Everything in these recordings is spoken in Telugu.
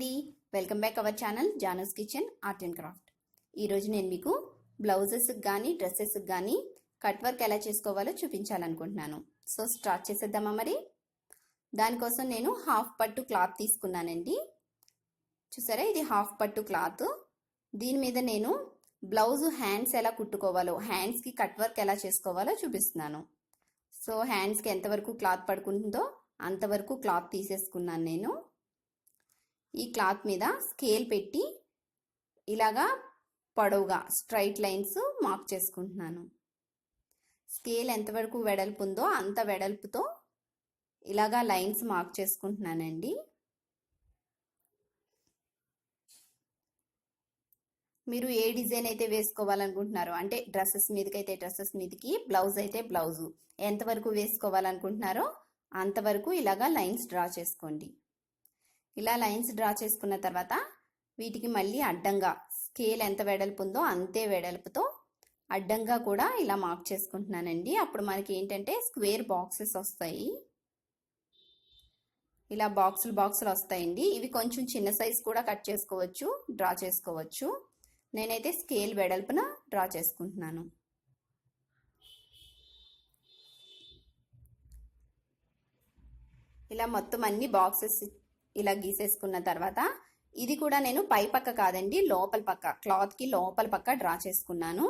అండి. Welcome back our channel జానస్ kitchen art and craft ఈరోజు నేను మీకు బ్లౌజెస్కి కానీ డ్రెస్సెస్కి కానీ కట్ వర్క్ ఎలా చేసుకోవాలో చూపించాలనుకుంటున్నాను. సో స్టార్ట్ చేసేద్దామా మరి? దానికోసం నేను హాఫ్ పట్టు క్లాత్ తీసుకున్నానండి. చూసారా? ఇది హాఫ్ పట్టు క్లాత్ దీని మీద నేను బ్లౌజ్ హ్యాండ్స్ ఎలా కుట్టుకోవాలో హ్యాండ్స్కి కట్ వర్క్ ఎలా చేసుకోవాలో చూపిస్తున్నాను. సో హ్యాండ్స్కి ఎంతవరకు క్లాత్ పడుకుంటుందో అంతవరకు క్లాత్ తీసేసుకున్నాను నేను. ఈ క్లాత్ మీద స్కేల్ పెట్టి ఇలాగా పొడవుగా స్ట్రైట్ లైన్స్ మార్క్ చేసుకుంటున్నాను. స్కేల్ ఎంతవరకు వెడల్పు ఉందో అంత వెడల్పుతో ఇలాగా లైన్స్ మార్క్ చేసుకుంటున్నానండి. మీరు ఏ డిజైన్ అయితే వేసుకోవాలనుకుంటున్నారో అంటే డ్రెస్సెస్ మీదకి అయితే డ్రెస్సెస్ మీదకి బ్లౌజ్ అయితే బ్లౌజు. ఎంతవరకు వేసుకోవాలనుకుంటున్నారో అంతవరకు ఇలాగా లైన్స్ డ్రా చేసుకోండి. ఇలా లైన్స్ డ్రా చేసుకున్న తర్వాత వీటికి మళ్ళీ అడ్డంగా స్కేల్ ఎంత వెడల్పు ఉందో అంతే వెడల్పుతో అడ్డంగా కూడా ఇలా మార్క్ చేసుకుంటున్నానండి. అప్పుడు మనకి ఏంటంటే స్క్వేర్ బాక్సెస్ వస్తాయి. ఇలా బాక్సులు బాక్సులు వస్తాయండి. ఇవి కొంచెం చిన్న సైజ్ కూడా కట్ చేసుకోవచ్చు డ్రా చేసుకోవచ్చు. నేనైతే స్కేల్ వెడల్పున డ్రా చేసుకుంటున్నాను. ఇలా మొత్తం అన్ని బాక్సెస్ ఇలా గీసేసుకున్న తర్వాత ఇది కూడా నేను పై పక్క కాదండి లోపల పక్క క్లాత్కి లోపల పక్క డ్రా చేసుకున్నాను.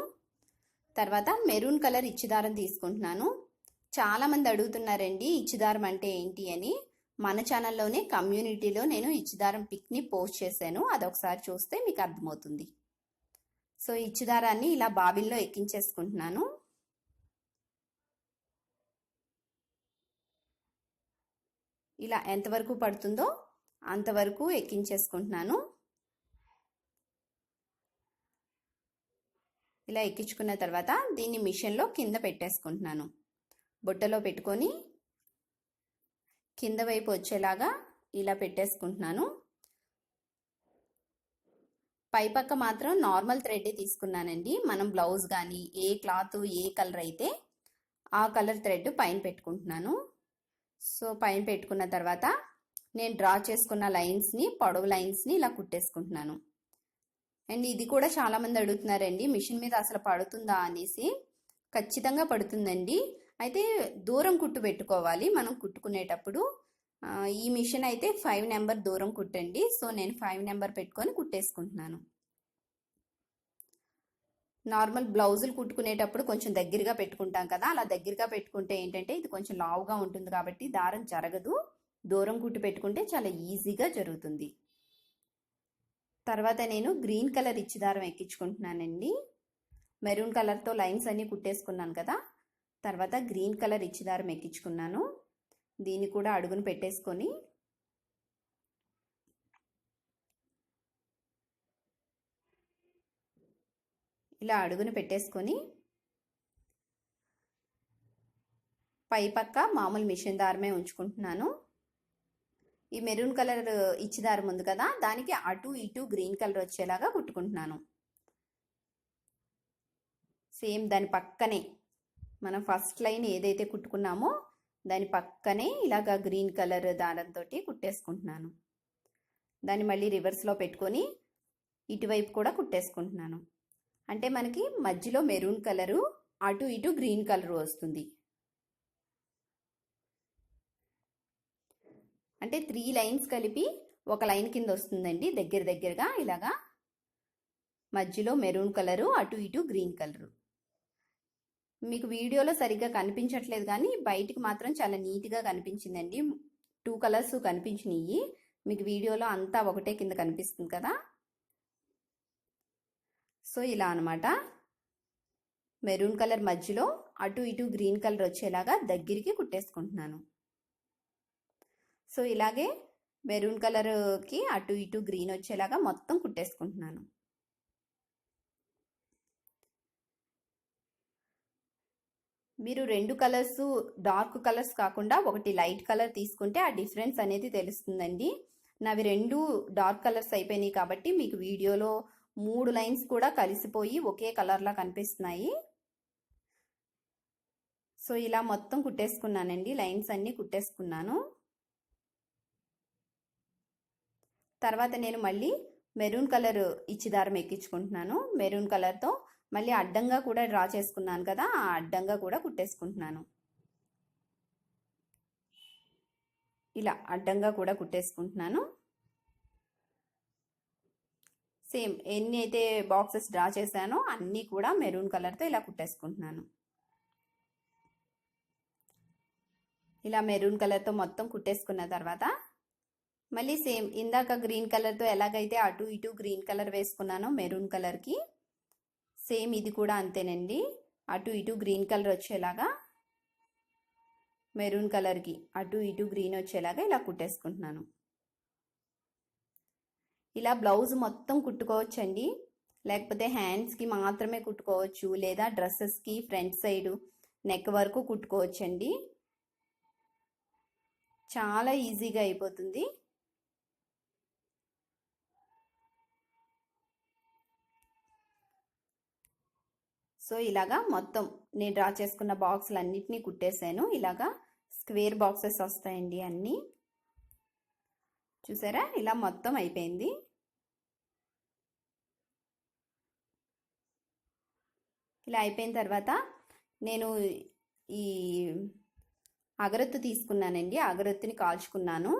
తర్వాత మెరూన్ కలర్ ఇచ్చిదారం తీసుకుంటున్నాను. చాలా మంది అడుగుతున్నారండి ఇచ్చిదారం అంటే ఏంటి అని. మన ఛానల్లోనే కమ్యూనిటీలో నేను ఇచ్చిదారం పిక్ని పోస్ట్ చేశాను. అదొకసారి చూస్తే మీకు అర్థమవుతుంది. సో ఇచ్చిదారాన్ని ఇలా బావిల్లో ఎక్కించేసుకుంటున్నాను. ఇలా ఎంతవరకు పడుతుందో అంతవరకు ఎక్కించేసుకుంటున్నాను. ఇలా ఎక్కించుకున్న తర్వాత దీన్ని మిషన్లో కింద పెట్టేసుకుంటున్నాను. బుట్టలో పెట్టుకొని కింద వైపు వచ్చేలాగా ఇలా పెట్టేసుకుంటున్నాను. పైపక్క మాత్రం నార్మల్ థ్రెడ్ తీసుకున్నానండి. మనం బ్లౌజ్ కానీ ఏ క్లాత్ ఏ కలర్ అయితే ఆ కలర్ థ్రెడ్ పైన పెట్టుకుంటున్నాను. సో పైన పెట్టుకున్న తర్వాత నేను డ్రా చేసుకున్న లైన్స్ని పొడవు లైన్స్ని ఇలా కుట్టేసుకుంటున్నాను. అండ్ ఇది కూడా చాలామంది అడుగుతున్నారండి మిషన్ మీద అసలు పడుతుందా అనేసి. ఖచ్చితంగా పడుతుందండి. అయితే దూరం కుట్టు పెట్టుకోవాలి మనం కుట్టుకునేటప్పుడు. ఈ మిషన్ అయితే ఫైవ్ నెంబర్ దూరం కుట్టండి. సో నేను ఫైవ్ నెంబర్ పెట్టుకొని కుట్టేసుకుంటున్నాను. నార్మల్ బ్లౌజులు కుట్టుకునేటప్పుడు కొంచెం దగ్గరగా పెట్టుకుంటాం కదా అలా దగ్గరగా పెట్టుకుంటే ఏంటంటే ఇది కొంచెం లావుగా ఉంటుంది కాబట్టి దారం జరగదు. దూరం గుట్టు పెట్టుకుంటే చాలా ఈజీగా జరుగుతుంది. తర్వాత నేను గ్రీన్ కలర్ ఇచ్చి దారం ఎక్కించుకుంటున్నానండి. మెరూన్ కలర్తో లైన్స్ అన్నీ కుట్టేసుకున్నాను కదా. తర్వాత గ్రీన్ కలర్ ఇచ్చి దారం ఎక్కించుకున్నాను. దీన్ని కూడా అడుగును పెట్టేసుకొని ఇలా అడుగును పెట్టేసుకొని పై పక్క మామూలు మిషన్ దారమే ఉంచుకుంటున్నాను. ఈ మెరూన్ కలర్ ఇచ్చి దారం ఉంది కదా దానికి అటు ఇటు గ్రీన్ కలర్ వచ్చేలాగా కుట్టుకుంటున్నాను. సేమ్ దాని పక్కనే మనం ఫస్ట్ లైన్ ఏదైతే కుట్టుకున్నామో దాని పక్కనే ఇలాగా గ్రీన్ కలర్ దారంతో కుట్టేసుకుంటున్నాను. దాన్ని మళ్ళీ రివర్స్లో పెట్టుకొని ఇటువైపు కూడా కుట్టేసుకుంటున్నాను. అంటే మనకి మధ్యలో మెరూన్ కలరు అటు ఇటు గ్రీన్ కలర్ వస్తుంది. అంటే త్రీ లైన్స్ కలిపి ఒక లైన్ కింద వస్తుందండి దగ్గర దగ్గరగా ఇలాగా. మధ్యలో మెరూన్ కలరు అటు ఇటు గ్రీన్ కలరు. మీకు వీడియోలో సరిగ్గా కనిపించట్లేదు కానీ బయటికి మాత్రం చాలా నీట్గా కనిపించిందండి. టూ కలర్స్ కనిపించినాయి. మీకు వీడియోలో అంతా ఒకటే కింద కనిపిస్తుంది కదా. సో ఇలా అనమాట మెరూన్ కలర్ మధ్యలో అటు ఇటు గ్రీన్ కలర్ వచ్చేలాగా దగ్గరికి కుట్టేసుకుంటున్నాను. సో ఇలాగే మెరూన్ కలర్కి అటు ఇటు గ్రీన్ వచ్చేలాగా మొత్తం కుట్టేసుకుంటున్నాను. మీరు రెండు కలర్స్ డార్క్ కలర్స్ కాకుండా ఒకటి లైట్ కలర్ తీసుకుంటే ఆ డిఫరెన్స్ అనేది తెలుస్తుందండి. నావి రెండు డార్క్ కలర్స్ అయిపోయినాయి కాబట్టి మీకు వీడియోలో మూడు లైన్స్ కూడా కలిసిపోయి ఒకే కలర్లా కనిపిస్తున్నాయి. సో ఇలా మొత్తం కుట్టేసుకున్నానండి. లైన్స్ అన్నీ కుట్టేసుకున్నాను. తర్వాత నేను మళ్ళీ మెరూన్ కలర్ ఇచ్చి దారం ఎక్కించుకుంటున్నాను. మెరూన్ కలర్తో మళ్ళీ అడ్డంగా కూడా డ్రా చేసుకున్నాను కదా ఆ అడ్డంగా కూడా కుట్టేసుకుంటున్నాను. ఇలా అడ్డంగా కూడా కుట్టేసుకుంటున్నాను. సేమ్ ఎన్ని అయితే బాక్సెస్ డ్రా చేశానో అన్నీ కూడా మెరూన్ కలర్తో ఇలా కుట్టేసుకుంటున్నాను. ఇలా మెరూన్ కలర్తో మొత్తం కుట్టేసుకున్న తర్వాత మళ్ళీ సేమ్ ఇందాక గ్రీన్ కలర్తో ఎలాగైతే అటు ఇటు గ్రీన్ కలర్ వేసుకున్నానో మెరూన్ కలర్కి సేమ్ ఇది కూడా అంతేనండి. అటు ఇటు గ్రీన్ కలర్ వచ్చేలాగా మెరూన్ కలర్కి అటు ఇటు గ్రీన్ వచ్చేలాగా ఇలా కుట్టేసుకుంటున్నాను. ఇలా బ్లౌజ్ మొత్తం కుట్టుకోవచ్చండి. లేకపోతే హ్యాండ్స్కి మాత్రమే కుట్టుకోవచ్చు. లేదా డ్రెస్సెస్కి ఫ్రంట్ సైడ్ నెక్ వరకు కుట్టుకోవచ్చండి. చాలా ఈజీగా అయిపోతుంది. సో ఇలాగా మొత్తం నేను డ్రా చేసుకున్న బాక్సులు అన్నిటినీ కుట్టేశాను. ఇలాగా స్క్వేర్ బాక్సెస్ వస్తాయండి అన్నీ. చూసారా? ఇలా మొత్తం అయిపోయింది. ఇలా అయిపోయిన తర్వాత నేను ఈ అగరొత్తు తీసుకున్నానండి. అగరొత్తుని కాల్చుకున్నాను.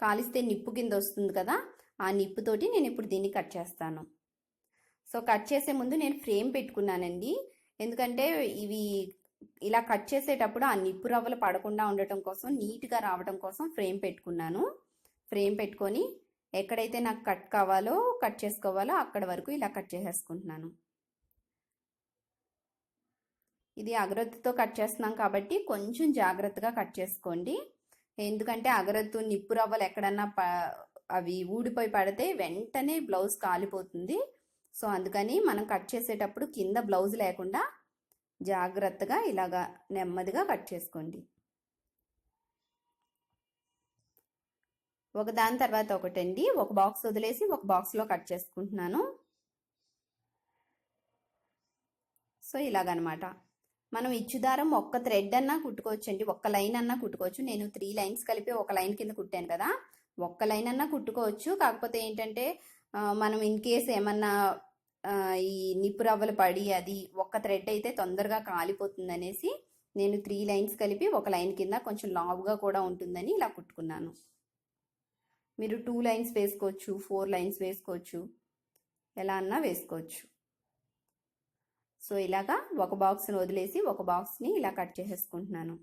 కాలిస్తే నిప్పు కింద వస్తుంది కదా ఆ నిప్పుతోటి నేను ఇప్పుడు దీన్ని కట్ చేస్తాను. సో కట్ చేసే ముందు నేను ఫ్రేమ్ పెట్టుకున్నానండి. ఎందుకంటే ఇవి ఇలా కట్ చేసేటప్పుడు ఆ నిప్పు రవ్వలు పడకుండా ఉండటం కోసం నీట్గా రావడం కోసం ఫ్రేమ్ పెట్టుకున్నాను. ఫ్రేమ్ పెట్టుకొని ఎక్కడైతే నాకు కట్ కావాలో కట్ చేసుకోవాలో అక్కడ వరకు ఇలా కట్ చేసేసుకుంటున్నాను. ఇది అగరత్తుతో కట్ చేస్తున్నాం కాబట్టి కొంచెం జాగ్రత్తగా కట్ చేసుకోండి. ఎందుకంటే అగరత్తు నిప్పు రవ్వలు ఎక్కడన్నా ప అవి ఊడిపోయి పడితే వెంటనే బ్లౌజ్ కాలిపోతుంది. సో అందుకని మనం కట్ చేసేటప్పుడు కింద బ్లౌజ్ లేకుండా జాగ్రత్తగా ఇలాగా నెమ్మదిగా కట్ చేసుకోండి. ఒక దాని తర్వాత ఒకటండి. ఒక బాక్స్ వదిలేసి ఒక బాక్స్లో కట్ చేసుకుంటున్నాను. సో ఇలాగనమాట. మనం ఇచ్చుదారం ఒక్క థ్రెడ్ అన్నా కుట్టుకోవచ్చండి. ఒక్క లైన్ అన్నా కుట్టుకోవచ్చు. నేను త్రీ లైన్స్ కలిపి ఒక లైన్ కింద కుట్టాను కదా. ఒక్క లైన్ అన్నా కుట్టుకోవచ్చు. కాకపోతే ఏంటంటే మనం ఇన్ కేస్ ఏమన్నా ఈ నిప్పు రవ్వలు పడి అది ఒక్క థ్రెడ్ అయితే తొందరగా కాలిపోతుంది అనేసి నేను త్రీ లైన్స్ కలిపి ఒక లైన్ కింద కొంచెం లావుగా కూడా ఉంటుందని ఇలా కుట్టుకున్నాను. మీరు టూ లైన్స్ వేసుకోవచ్చు ఫోర్ లైన్స్ వేసుకోవచ్చు ఎలా అన్నా వేసుకోవచ్చు. సో ఇలాగా ఒక బాక్స్ని వదిలేసి ఒక బాక్స్ని ఇలా కట్ చేసేసుకుంటున్నాను.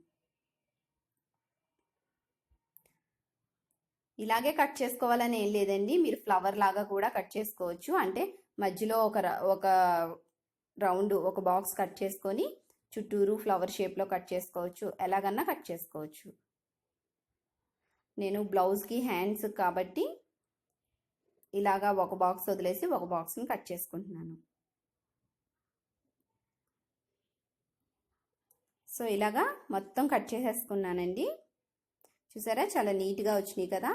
ఇలాగే కట్ చేసుకోవాలని ఏం లేదండి. మీరు ఫ్లవర్ లాగా కూడా కట్ చేసుకోవచ్చు. అంటే మధ్యలో ఒక ఒక రౌండ్ ఒక బాక్స్ కట్ చేసుకొని చుట్టూరు ఫ్లవర్ షేప్లో కట్ చేసుకోవచ్చు. ఎలాగన్నా కట్ చేసుకోవచ్చు. నేను బ్లౌజ్కి హ్యాండ్స్ కాబట్టి ఇలాగా ఒక బాక్స్ వదిలేసి ఒక బాక్స్ని కట్ చేసుకుంటున్నాను. సో ఇలాగా మొత్తం కట్ చేసేసుకున్నానండి. చూసారా? చాలా నీట్గా వచ్చినాయి కదా?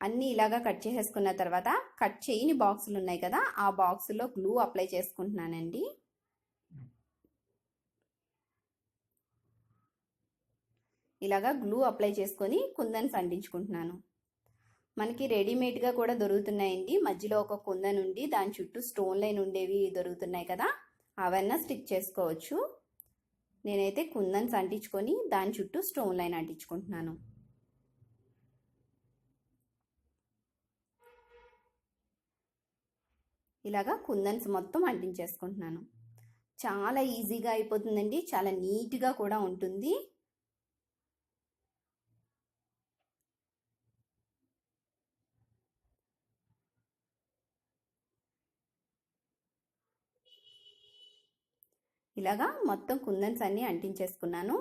అన్నీ ఇలాగా కట్ చేసేసుకున్న తర్వాత కట్ చేయని బాక్సులు ఉన్నాయి కదా? ఆ బాక్సులో గ్లూ అప్లై చేసుకుంటున్నానండి. ఇలాగా గ్లూ అప్లై చేసుకొని కుందన్స్ అంటించుకుంటున్నాను మనకి రెడీమేడ్గా కూడా దొరుకుతున్నాయండి. మధ్యలో ఒక కుందన్ ఉండి దాని చుట్టూ స్టోన్ లైన్ ఉండేవి దొరుకుతున్నాయి కదా? అవన్నీ స్టిక్ చేసుకోవచ్చు. నేనైతే కుందన్స్ అంటించుకొని దాని చుట్టూ స్టోన్ లైన్ అంటించుకుంటున్నాను. ఇలాగా కుందన్స్ మొత్తం అంటించేసుకుంటున్నాను. చాలా ఈజీగా అయిపోతుందండి. చాలా నీట్గా కూడా ఉంటుంది. ఇలాగా మొత్తం కుందన్స్ అన్నీ అంటించేసుకున్నాను.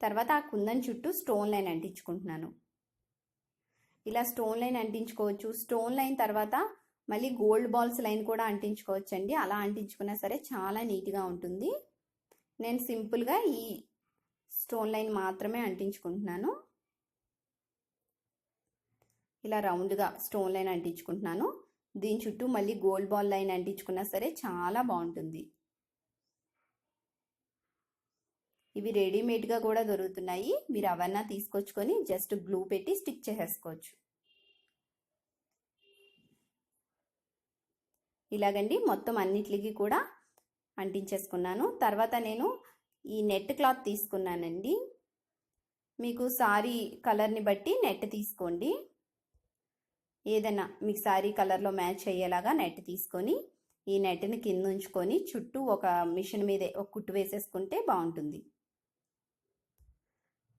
తర్వాత ఆ కుందన్ చుట్టూ స్టోన్ లైన్ అంటించుకుంటున్నాను. ఇలా స్టోన్ లైన్ అంటించుకోవచ్చు. స్టోన్ లైన్ తర్వాత మళ్ళీ గోల్డ్ బాల్స్ లైన్ కూడా అంటించుకోవచ్చండి. అలా అంటించుకున్నా సరే చాలా నీట్గా ఉంటుంది. నేను సింపుల్గా ఈ స్టోన్ లైన్ మాత్రమే అంటించుకుంటున్నాను. ఇలా రౌండ్గా స్టోన్ లైన్ అంటించుకుంటున్నాను. దీని చుట్టూ మళ్ళీ గోల్డ్ బాల్ లైన్ అంటించుకున్నా సరే చాలా బాగుంటుంది. ఇవి రెడీమేడ్గా కూడా దొరుకుతున్నాయి. మీరు అవన్నా తీసుకొచ్చుకొని జస్ట్ గ్లూ పెట్టి స్టిక్ చేసేసుకోవచ్చు. ఇలాగండి మొత్తం అన్నిటికి కూడా అంటించేసుకున్నాను. తర్వాత నేను ఈ నెట్ క్లాత్ తీసుకున్నానండి. మీకు సారీ కలర్ని బట్టి నెట్ తీసుకోండి. ఏదైనా మీకు సారీ కలర్లో మ్యాచ్ అయ్యేలాగా నెట్ తీసుకొని ఈ నెట్ని కింద ఉంచుకొని చుట్టూ ఒక మిషన్ మీదే ఒక కుట్టు వేసేసుకుంటే బాగుంటుంది.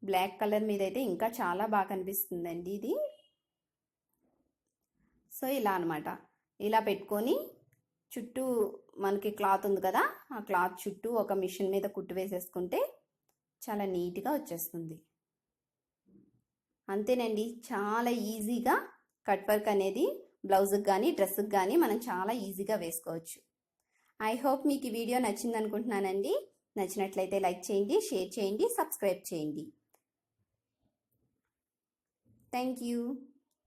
బ్లాక్ కలర్ మీద అయితే ఇంకా చాలా బాగా కనిపిస్తుందండి ఇది. సో ఇలా అనమాట ఇలా పెట్టుకొని చుట్టూ మనకి క్లాత్ ఉంది కదా ఆ క్లాత్ చుట్టూ ఒక మిషన్ మీద కుట్టు వేసేసుకుంటే చాలా నీట్గా వచ్చేస్తుంది. అంతేనండి చాలా ఈజీగా కట్ వర్క్ అనేది బ్లౌజ్కి కానీ డ్రెస్కి కానీ మనం చాలా ఈజీగా వేసుకోవచ్చు. ఐ హోప్ మీకు ఈ వీడియో నచ్చింది అనుకుంటున్నానండి నచ్చినట్లయితే లైక్ చేయండి షేర్ చేయండి సబ్స్క్రైబ్ చేయండి. Thank you.